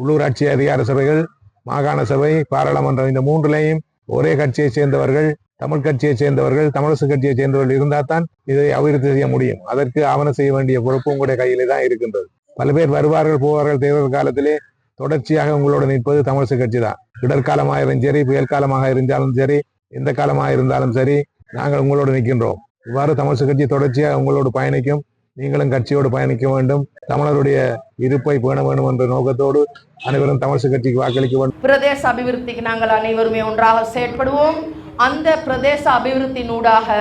உள்ளூராட்சி அதிகார சபைகள் மாகாண சபை பாராளுமன்றம் இந்த மூன்றுலையும் ஒரே கட்சியை சேர்ந்தவர்கள் தமிழ் கட்சியை சேர்ந்தவர்கள் தமிழரசு கட்சியை சேர்ந்தவர்கள் இருந்தால் தான் இதை அபிவிருத்தி செய்ய முடியும். அதற்கு ஆவணம் செய்ய வேண்டிய பொறுப்பு உங்களுடைய கையிலே தான் இருக்கின்றது. பல பேர் வருவார்கள் போவார்கள் தேர்தல் காலத்திலே தொடர்ச்சியாக உங்களோட நிற்பது தமிழரசு கட்சி தான். இடர்காலமாக இருந்தாலும் சரி புயல் காலமாக இருந்தாலும் சரி எந்த காலமாக இருந்தாலும் சரி நாங்கள் உங்களோடு நிற்கின்றோம். இவ்வாறு தமிழரசு கட்சி தொடர்ச்சியாக உங்களோடு பயணிக்கும் நீங்களும் கட்சியோடு பயணிக்க வேண்டும். தமிழருடைய இருப்பை பேண வேண்டும் என்ற நோக்கத்தோடு அனைவரும் தமிழ் கட்சிக்கு வாக்களிக்க வேண்டும். பிரதேச அபிவிருத்திக்கு நாங்கள் அனைவருமே ஒன்றாக செயற்படுவோம். அந்த பிரதேச அபிவிருத்தினூடாக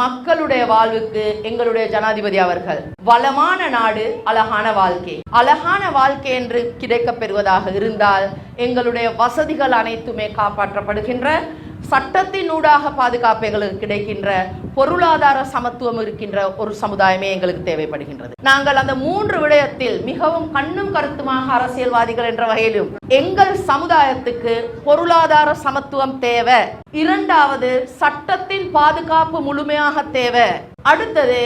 மக்களுடைய வாழ்வுக்கு எங்களுடைய ஜனாதிபதி அவர்கள் வளமான நாடு அழகான வாழ்க்கை. அழகான வாழ்க்கை என்று கிடைக்கப் பெறுவதாக இருந்தால் எங்களுடைய வசதிகள் அனைத்துமே காப்பாற்றப்படுகின்ற சட்டத்தினூடாக பாதுகாப்பு எங்களுக்கு கிடைக்கின்ற பொருளாதார சமத்துவம் இருக்கின்ற ஒரு சமுதாயமே எங்களுக்கு தேவைப்படுகின்றது. நாங்கள் அந்த மூன்று விடயத்தில் மிகவும் கண்ணும் கருத்துமாக அரசியல்வாதிகள் என்ற வகையிலும் எங்கள் சமுதாயத்துக்கு பொருளாதார சமத்துவம் தேவை. இரண்டாவது சட்டத்தின் பாதுகாப்பு முழுமையாக தேவை. அடுத்தது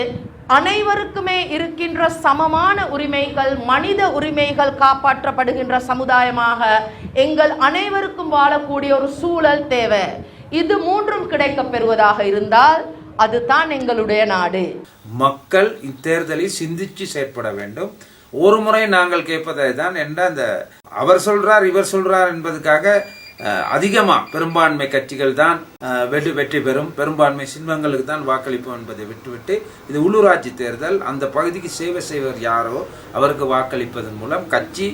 அனைவருக்குமே இருக்கின்ற சமமான உரிமைகள் மனித உரிமைகள் காப்பாற்றப்படுகின்ற சமுதாயமாக எங்கள் அனைவருக்கும் வாழக்கூடிய ஒரு சூழல் தேவை. இது மூன்றும் கிடைக்கப் பெறுவதாக இருந்தால் அதுதான் எங்களுடைய நாடு. மக்கள் இத்தேர்தலில் சிந்திச்சு செயற்பட வேண்டும். ஒரு முறை நாங்கள் கேட்பதை தான் என்ற அந்த அவர் சொல்றார் இவர் சொல்றார் என்பதுக்காக அதிகமாக அதிகமா பெரும்பான்மை கட்சிகள் தான் வெற்றி வெற்றி பெறும். பெரும்பான்மை சின்மங்களுக்கு தான் வாக்களிப்போம் என்பதை விட்டுவிட்டு இது உள்ளூராட்சி தேர்தல். அந்த பகுதிக்கு சேவை செய்வர் யாரோ அவருக்கு வாக்களிப்பதன் மூலம் கட்சி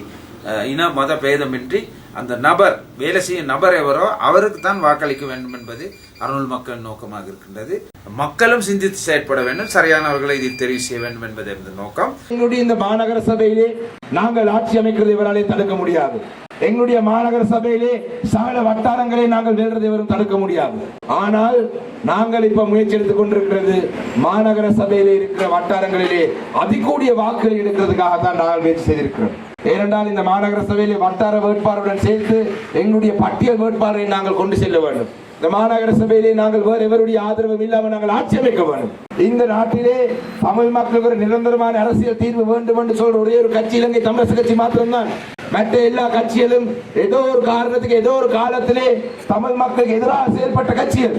அஹ், இன மத பேதமின்றி அந்த நபர் வேலை செய்யும் நபர் எவரோ அவருக்கு தான் வாக்களிக்க வேண்டும் என்பது அருள் மக்கள் நோக்கமாக இருக்கின்றது. மக்களும் சிந்தித்து செயற்பட வேண்டும். சரியானவர்களை இதில் தெரிவு செய்ய வேண்டும் என்பது நோக்கம். எங்களுடைய இந்த மாநகர சபையிலே நாங்கள் ஆட்சி அமைக்கிறது இவராலே தடுக்க முடியாது. எங்களுடைய மாநகர சபையிலே சகல வட்டாரங்களை நாங்கள் வெல்றது எவரும் தடுக்க முடியாது. ஆனால் நாங்கள் இப்ப முயற்சி எடுத்துக் கொண்டிருக்கிறது மாநகர சபையிலே இருக்கிற வட்டாரங்களிலே அதிகூடிய வாக்குகளை எடுக்கிறதுக்காக தான் நாங்கள் முயற்சி செய்திருக்கிறோம். ஏனென்றால் இந்த மாநகர சபையிலே வட்டார வேட்பாளருடன் சேர்த்து எங்களுடைய பட்டியல் வேட்பாளரை நாங்கள் கொண்டு செல்ல வேண்டும். இந்த மாநகர சபையிலே நாங்கள் வேறு எவருடைய ஆதரவும் இல்லாமல் நாங்கள் ஆட்சி அமைக்க வேண்டும். இந்த நாட்டிலே தமிழ் மக்களுக்கு ஒரு நிரந்தரமான அரசியல் தீர்வு வேண்டும் என்று சொல்ற ஒரே ஒரு கட்சி இலங்கை தமிழரசு கட்சி மாத்திரம்தான். மற்ற எல்லா கட்சிகளும் ஏதோ ஒரு காரணத்துக்கு ஏதோ ஒரு காலத்திலே தமிழ் மக்களுக்கு எதிராக செயல்பட்ட கட்சிகள்.